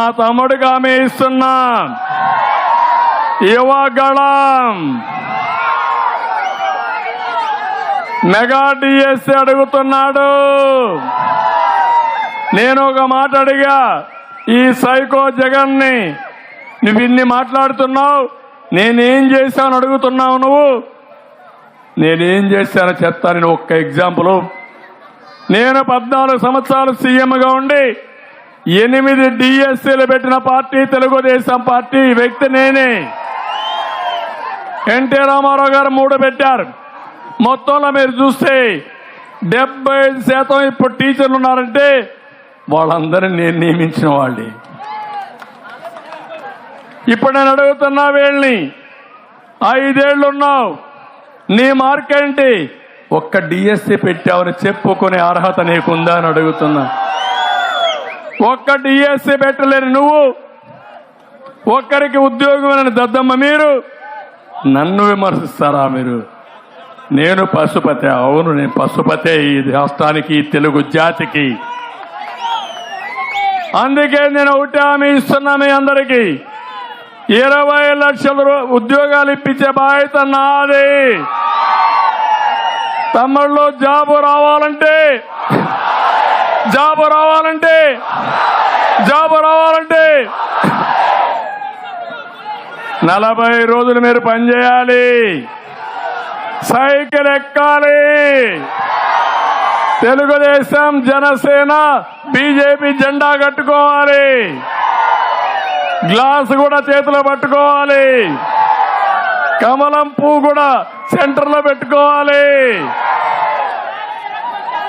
మా తమ్ముడుగా మే ఇస్తున్నా Yuvagalam mega DSC అడుగుతున్నాడు. నేను ఒక మాట అడిగా ఈ సైకో జగన్ని నువ్వు ఇన్ని మాట్లాడుతున్నావు నేనేం చేశాను అడుగుతున్నావు నువ్వు? నేనేం చేశానో చెప్తాను ఒక్క ఎగ్జాంపుల్ నేను పద్నాలుగు సంవత్సరాలు సీఎంగా ఉండి ఎనిమిది డిఎస్సీలు పెట్టిన పార్టీ తెలుగుదేశం పార్టీ వ్యక్తి నేనే. ఎన్టీ రామారావు గారు మూడు పెట్టారు. మొత్తంలో మీరు చూస్తే డెబ్బై ఐదు శాతం ఇప్పుడు టీచర్లు ఉన్నారంటే వాళ్ళందరినీ నేను నియమించిన వాళ్ళే. ఇప్పుడు నేను అడుగుతున్నా వీళ్ళని ఐదేళ్ళున్నావు నీ మార్క్ ఏంటి ఒక్క డిఎస్సి పెట్టావని చెప్పుకునే అర్హత నీకుందా అని అడుగుతున్నా. ఒక్క డిఎస్సి పెట్టలేరు నువ్వు. ఒక్కరికి ఉద్యోగం అని దద్దమ్మ మీరు. నన్ను విమర్శిస్తారా మీరు? నేను పశుపతి అవును నేను పశుపతే ఈ రాష్ట్రానికి తెలుగు జాతికి. అందుకే నేను ఒకటి హామీ ఇస్తున్నా మీ అందరికీ. ఇరవై లక్షల ఉద్యోగాలు ఇప్పించే బాధ్యత నాది. తమ్ముళ్ళు జాబు రావాలంటే జాబ్ రావాలంటే జాబ్ రావాలంటే నలభై రోజులు మీరు పనిచేయాలి సైకిల్ ఎక్కాలి. తెలుగుదేశం జనసేన బీజేపీ జెండా కట్టుకోవాలి. గ్లాస్ కూడా చేతిలో పట్టుకోవాలి. కమలం పువ్వు కూడా సెంటర్లో పెట్టుకోవాలి.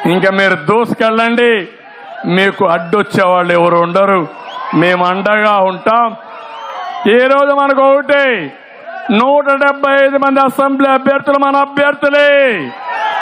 ఇంకా మీరు దూసుకెళ్ళండి. మీకు అడ్డొచ్చే వాళ్ళు ఎవరు ఉండరు. మేము అండగా ఉంటాం. ఈ రోజు మనకు ఒకటి. నూట డెబ్బై ఐదు మంది అసెంబ్లీ అభ్యర్థులు మన అభ్యర్థులే.